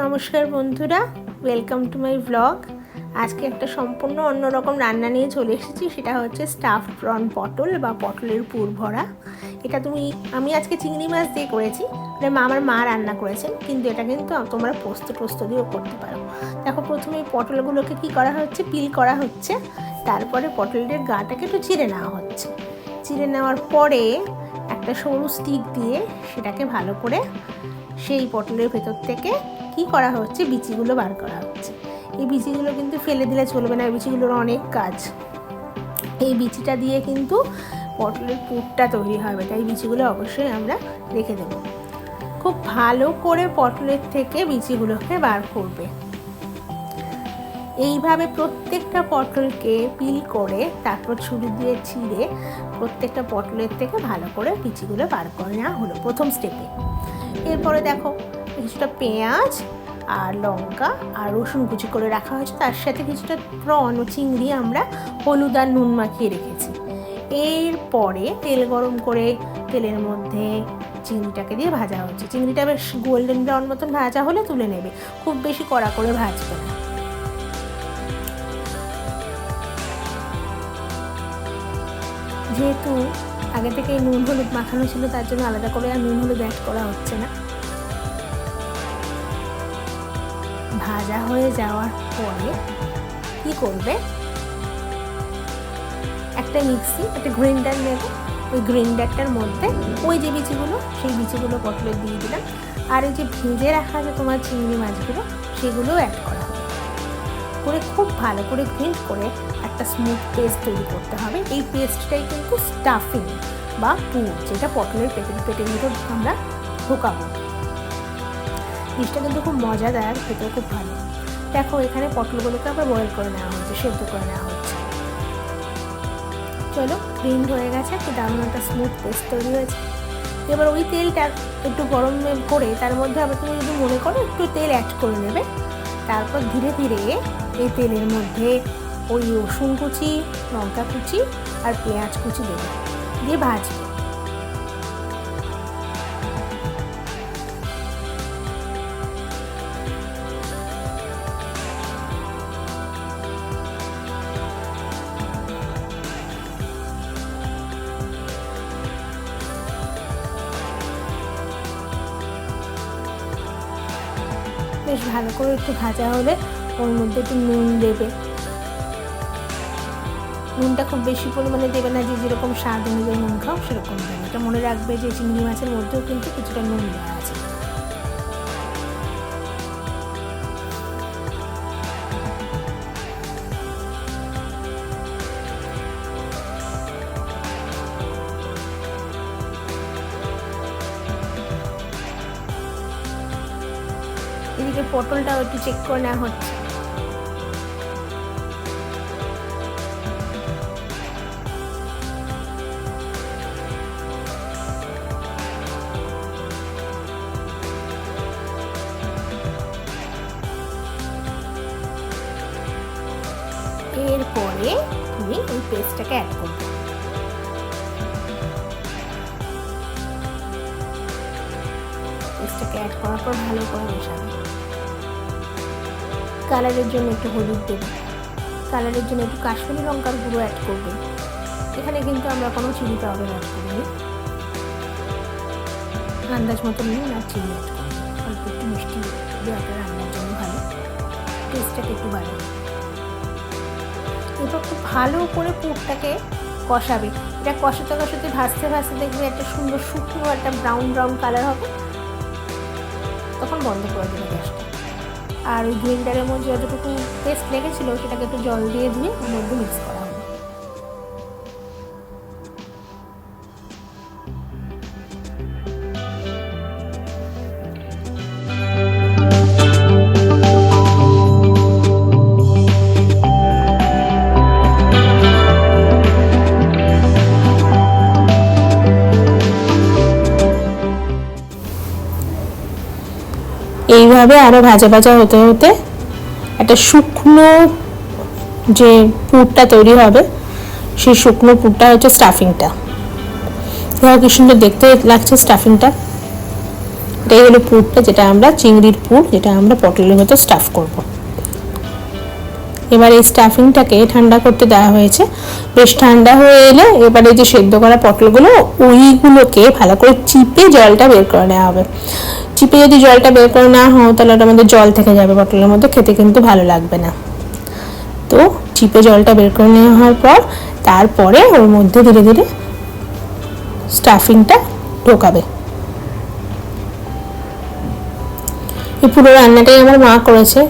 নমস্কার বন্ধুরা welcome to my blog আজকে একটা সম্পূর্ণ অন্যরকম রান্না নিয়ে চলে এসেছি, সেটা হচ্ছে স্টাফ প্রন পটল বা পটলের পুর ভরা। এটা তুমি, আমি আজকে চিংড়ি মাছ দিয়ে করেছি মানে মা, আমার মা রান্না করেছেন, কিন্তু এটা কিন্তু তোমরা পোস্ত টোস্ত দিয়েও করতে পারো। দেখো, প্রথমে পটলগুলোকে কি করা হচ্ছে পিল করা হচ্ছে, তারপরে পটলের গাটাকে একটু চিড়ে নেওয়া হচ্ছে। চিড়ে নেওয়ার পরে একটা সরু স্টিক দিয়ে সেটাকে ভালো করে সেই পটলের ভেতর থেকে কি করা হচ্ছে? বিচিগুলো বার করা হচ্ছে। এই বিচিগুলো কিন্তু ফেলে দিলে চলবে না। এই বিচিগুলোর অনেক কাজ। এই বিচিটা দিয়ে কিন্তু পটলের পুরটা তৈরি হবে। তাই বিচিগুলো অবশ্যই আমরা রেখে দেবো। খুব ভালো করে পটলের থেকে বিচিগুলোকে বার করবে। এইভাবে প্রত্যেকটা পটলকে পিল করে, তারপর ছুরি দিয়ে ছিঁড়ে প্রত্যেকটা পটলের থেকে ভালো করে বিচিগুলো বার করে নেওয়া হলো প্রথম স্টেপে এরপরে দেখো কিছুটা পেঁয়াজ আর লঙ্কা আর রসুন কুচি করে রাখা হয়েছে। তার সাথে কিছুটা প্রন ও চিংড়ি আমরা হলুদ আর নুন মাখিয়ে রেখেছি। এরপরে তেল গরম করে তেলের মধ্যে চিংড়িটাকে দিয়ে ভাজা হচ্ছে। চিংড়িটা বেশ গোল্ডেন ব্রাউন মতন ভাজা হলে তুলে নেবে। খুব বেশি কড়া করে ভাজবে না। যেহেতু আগে থেকে নুন হলুদ মাখানো ছিল, তার জন্য আলাদা করে আর নুন হলুদ অ্যাড করা হচ্ছে না। ভাজা হয়ে যাওয়ার পরে কি করবে? একটা মিক্সি, একটা গ্রাইন্ডার নেবে। ওই গ্রাইন্ডারটার মধ্যে ওই যে বিচিগুলো, সেই বিচিগুলো পটলে দিয়ে দিলাম। আর এই যে ভেজে রাখা যে তোমার চিংড়ি মাছগুলো সেগুলোও অ্যাড করা করে খুব ভালো করে গ্রিন্ড করে একটা স্মুথ পেস্ট তৈরি করতে হবে। এই পেস্টটাই কিন্তু স্টাফিং বা পুর, যেটা পটলের পেটের পেটের ভিতর আমরা ঢোকাবো। ডিশটা কিন্তু খুব মজাদার, খেতেও খুব ভালো। দেখো, এখানে পটলগুলোকে আবার বয়েল করে নেওয়া হচ্ছে, সেদ্ধ করে নেওয়া হচ্ছে। চলো গ্রিন হয়ে গেছে কি দারুণ একটা স্মুথ পেস্ট তৈরি হয়েছে। এবার ওই তেলটা একটু গরম করে, তার মধ্যে আবার তুমি যদি মনে করো, একটু তেল অ্যাড করে নেবে। তারপর ধীরে ধীরে এই তেলের মধ্যে ওই রসুন কুচি, লঙ্কা কুচি আর পেঁয়াজ কুচি দেবে। দিয়ে ভাজবে। বেশ ভালো করে একটু ভাজা হলে ওর মধ্যে একটু নুন দেবে। নুনটা খুব বেশি পরিমাণে দেবে না, যে যেরকম স্বাদ অনুযায়ী নুন খাও সেরকম দেবে এটা মনে রাখবে যে চিংড়ি মাছের মধ্যেও কিন্তু কিছুটা নুন দেওয়া আছে। এদিকে পটলটাও একটু চেক করে নেওয়া হচ্ছে। এরপরে তুমি ওই পেস্টটাকে অ্যাড করবে। পেস্টটাকে অ্যাড করার পর ভালো করে মেশাবে। কালারের জন্য একটু হলুদ দেবে। কালারের জন্য একটু কাশ্মীরি লঙ্কার গুঁড়ো অ্যাড করবে। এখানে কিন্তু আমরা কোনো চিলি পাউডার অ্যাড করিনি। আন্দাজ মতো নিয়ে আর চিনি অল্প একটু মিষ্টি দেওয়াটা রান্নার জন্য ভালো। টেস্টটাকে একটু বাড়াবে। এরপর খুব ভালো করে পুরটাকে কষাবে। এটা কষাতে কষাতে ভাজতে ভাজতে দেখবে একটা সুন্দর শুকনো একটা ব্রাউন ব্রাউন কালার হবে। তখন বন্ধ করে দেবে গ্যাসটা। আর ওই গ্রিন ডালের মধ্যে যতটুকু টেস্ট লেগেছিলো, সেটাকে একটু জল দিয়ে ওর মধ্যে মিক্স করা। এইভাবে আরও ভাজা ভাজা হতে হতে একটা শুকনো যে পুরটা তৈরি হবে, সেই শুকনো পুরটা হচ্ছে স্টাফিংটা দেখো কি সুন্দর দেখতে লাগছে স্টাফিংটা এটাই হলো পুরটা যেটা আমরা চিংড়ির পুর, যেটা আমরা পটলের মতো স্টাফ করব। এবার এই স্টাফিংটাকে ঠান্ডা করতে দেওয়া হয়েছে। বেশ ঠান্ডা হয়ে এলে এবারে যে সেদ্ধ করা পটলগুলো, ওইগুলোকে ভালো করে চিপে জলটা বের করে নেওয়া হবে। চিপে যদি জলটা বের করে না হয় তাহলে ওটা আমাদের জল থেকে যাবে, পটলের মধ্যে খেতে কিন্তু ভালো লাগবে না। তো চিপে জলটা বের করে নেওয়া হওয়ার পর, তারপরে ওর মধ্যে ধীরে ধীরে স্টাফিংটা ঢোকাবে। এই পুরো রান্নাটাই আমার মা করেছে।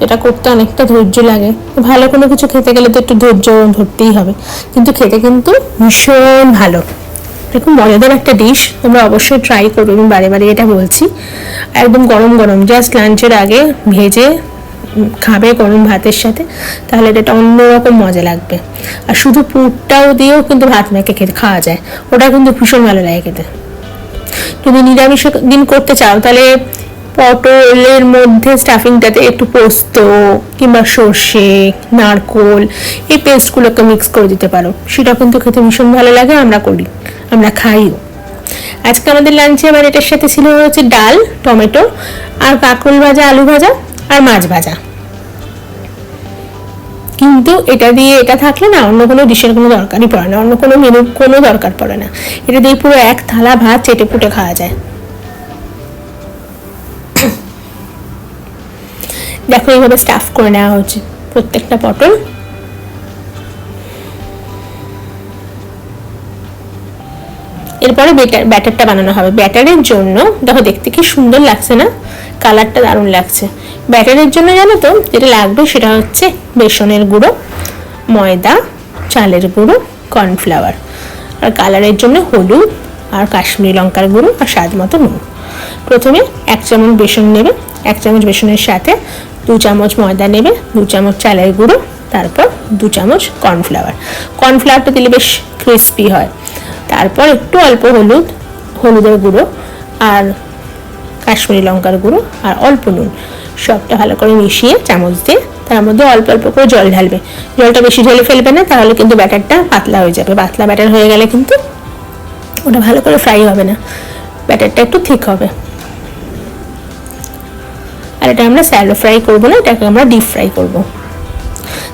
যেটা করতে অনেকটা ধৈর্য লাগে। ভালো কোনো কিছু খেতে গেলে তো একটু ধৈর্য ধরতেই হবে। কিন্তু খেতে কিন্তু ভীষণ ভালো। এরকম মজাদার একটা ডিশ তোমরা অবশ্যই ট্রাই করবে আমি বারে বারে এটা বলছি। একদম গরম গরম জাস্ট লাঞ্চের আগে ভেজে খাবে গরম ভাতের সাথে, তাহলে এটা অন্যরকম মজা লাগবে। আর শুধু পুরটাও দিয়েও কিন্তু ভাত মেখে খেতে খাওয়া যায়। ওটা কিন্তু ভীষণ ভালো লাগে খেতে। যদি নিরামিষ দিন করতে চাও, তাহলে পটলের মধ্যে স্টাফিংটাতে একটু পোস্ত কিংবা সর্ষে, নারকোল এই পেস্টগুলোকে মিক্স করে দিতে পারো। সেটা কিন্তু খেতে ভীষণ ভালো লাগে, আমরা করি, আমরা খাইও। আজকে আমাদের লাঞ্চে আবার এটার সাথে ছিল হচ্ছে ডাল, টমেটো আর কাঁকরোল ভাজা, আলু ভাজা আর মাছ ভাজা। কিন্তু এটা দিয়ে এটা থাকলে না অন্য কোনো ডিশের কোনো দরকারই পড়ে না, অন্য কোনো মেনু কোনো দরকার পড়ে না। এটা দিয়ে পুরো এক থালা ভাত চেটে পুটে খাওয়া যায়। দেখো, এইভাবে স্টাফ করে নেওয়া হচ্ছে প্রত্যেকটা পটল এরপরে ব্যাটার ব্যাটারটা বানানো হবে। ব্যাটারের জন্য, দেখো, দেখতে কি সুন্দর লাগছে না? কালারটা দারুণ লাগছে। ব্যাটারের জন্য জানো তো, যেটা লাগবে সেটা হচ্ছে বেসনের গুঁড়ো, ময়দা, চালের গুঁড়ো কর্নফ্লাওয়ার আর কালারের জন্য হলুদ আর কাশ্মীরি লঙ্কার গুঁড়ো আর স্বাদ মতো নুন। প্রথমে এক চামচ বেসন নেবে, এক চামচ বেসনের সাথে দু চামচ ময়দা নেবে, দু চামচ চালের গুঁড়ো, তারপর দু চামচ কর্নফ্লাওয়ার। কর্নফ্লাওয়ারটা দিলে বেশ ক্রিস্পি হয়। তারপর একটু অল্প হলুদ, হলুদের গুঁড়ো আর কাশ্মীরি লঙ্কার গুঁড়ো আর অল্প নুন। সবটা ভালো করে মিশিয়ে চামচ দিয়ে তার মধ্যে অল্প অল্প করে জল ঢালবে। জলটা বেশি ঢেলে ফেলবে না, তাহলে কিন্তু ব্যাটারটা পাতলা হয়ে যাবে। পাতলা ব্যাটার হয়ে গেলে কিন্তু ওটা ভালো করে ফ্রাই হবে না। ব্যাটারটা একটু ঠিক হবে। আর এটা আমরা স্যালো ফ্রাই করব না, এটাকে আমরা ডিপ ফ্রাই করব।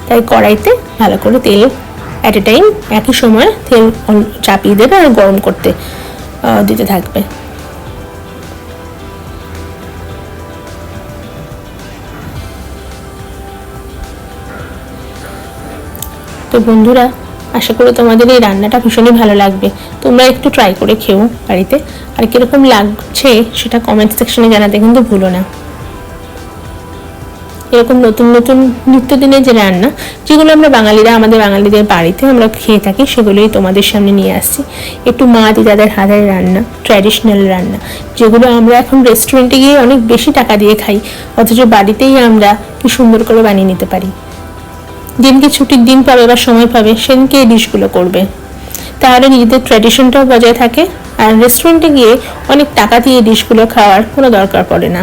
তাই কড়াইতে ভালো করে তেল অ্যাট এ টাইম একই সময় তেল চাপিয়ে দেবে আর গরম করতে দিতে থাকবে। তো বন্ধুরা, আশা করি তোমাদের এই রান্নাটা ভীষণই ভালো লাগবে। তোমরা একটু ট্রাই করে খেও বাড়িতে। আর কীরকম লাগছে সেটা কমেন্ট সেকশনে জানাতে কিন্তু ভুলো না। এরকম নতুন নতুন নিত্যদিনের যে রান্না, যেগুলো আমরা বাঙালিরা, আমাদের বাঙালিদের বাড়িতে আমরা খেয়ে থাকি, সেগুলোই তোমাদের সামনে নিয়ে আসছি। একটু মা দিদাদের হাতের রান্না ট্র্যাডিশনাল রান্না, যেগুলো আমরা এখন রেস্টুরেন্টে গিয়ে অনেক বেশি টাকা দিয়ে খাই, অথচ বাড়িতেই আমরা কি সুন্দর করে বানিয়ে নিতে পারি। দিনকে ছুটির দিন পাবে বা সময় পাবে, সেদিনকে এই ডিশগুলো করবে। তাহলে নিজেদের ট্র্যাডিশনটাও বজায় থাকে, আর রেস্টুরেন্টে গিয়ে অনেক টাকা দিয়ে ডিশগুলো খাওয়ার কোনো দরকার পড়ে না।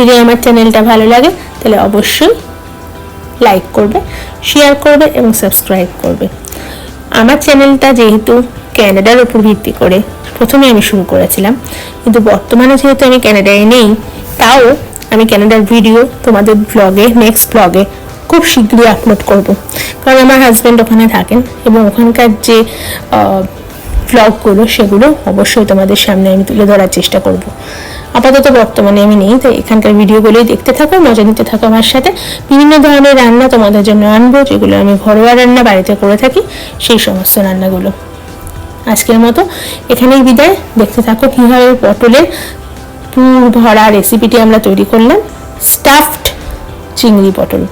যদি আমার চ্যানেলটা ভালো লাগে, তাহলে অবশ্যই লাইক করবে শেয়ার করবে এবং সাবস্ক্রাইব করবে। আমার চ্যানেলটা যেহেতু ক্যানাডার ওপর ভিত্তি করে প্রথমে আমি শুরু করেছিলাম, কিন্তু বর্তমানে যেহেতু আমি ক্যানাডায় নেই, তাও আমি ক্যানাডার ভিডিও তোমাদের ব্লগে নেক্সট ব্লগে খুব শীঘ্রই আপলোড করব। কারণ আমার হাজব্যান্ড ওখানে থাকেন এবং ওখানকার যে ব্লগগুলো সেগুলো অবশ্যই তোমাদের সামনে আমি তুলে ধরার চেষ্টা করব। আপাতত বর্তমানে আমি নেই, তাই এখানকার ভিডিওগুলোই দেখতে থাকো, মজা নিতে থাকো আমার সাথে। বিভিন্ন ধরনের রান্না তোমাদের জন্য আনব, যেগুলো আমি ঘরোয়া রান্না বাড়িতে করে থাকি, সেই সমস্ত রান্নাগুলো। আজকের মতো এখানেই বিদায়। দেখতে থাকো কীভাবে পটলের পুর ভরা রেসিপিটি আমরা তৈরি করলাম। স্টাফড চিংড়ি পটল।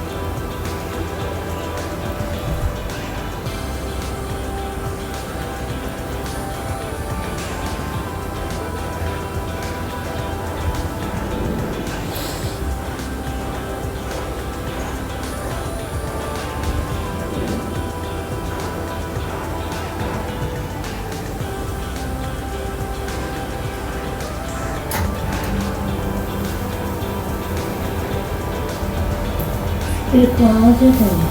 ると合わせた